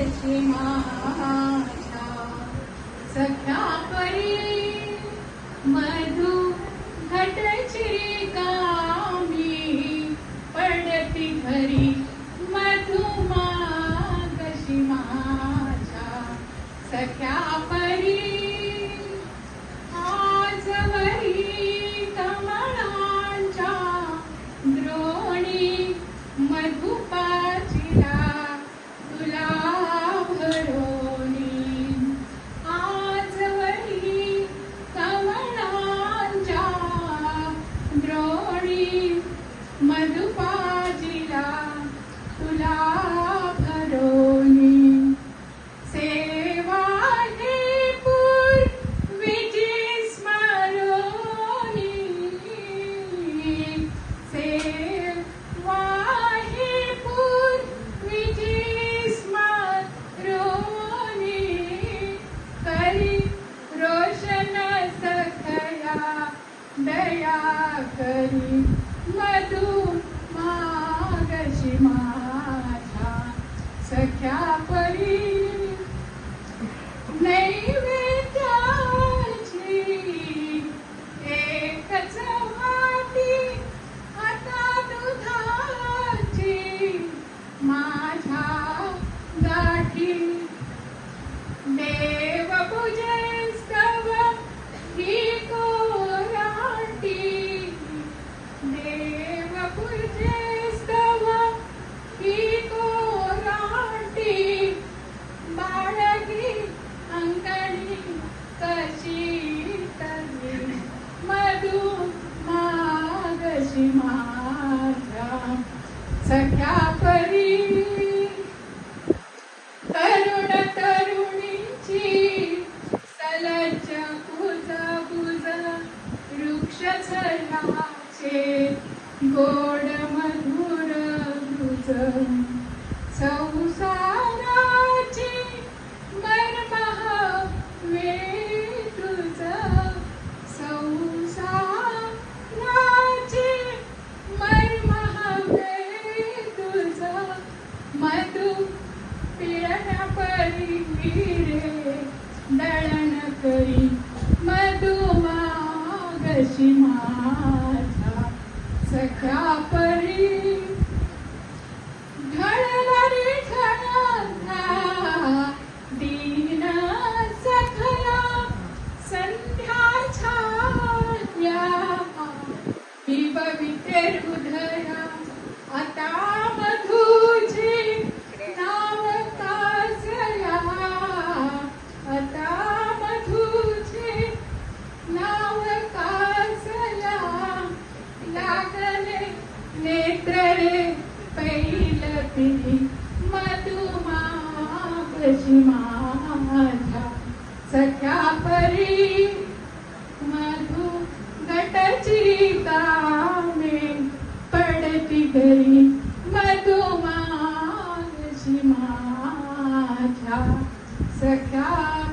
कशी माझ्या सख्या परी मधुपाजिला तुला भरोणी सेवा हे पूर्वीची स्मरोनी सेवा हे पूर्वीची स्मरोनी करी रोशन सकया दया करी. मधु मागशी माझ्या सख्या परी. नैवेद्याची एकच वाटी आता दुधाची माझ्या गाठी. देव मागशी माझ्या सख्या परी. तरुण तरुणीची सलज कुज कुज वृक्ष छायाचे गोड मधुर गुज संसाराची दळण करी मधु मागशी सख्या परी पैल पिली माझ्या सख्या परी. मधु घटची कामे पडती घरी. मधु माझ्या सख्या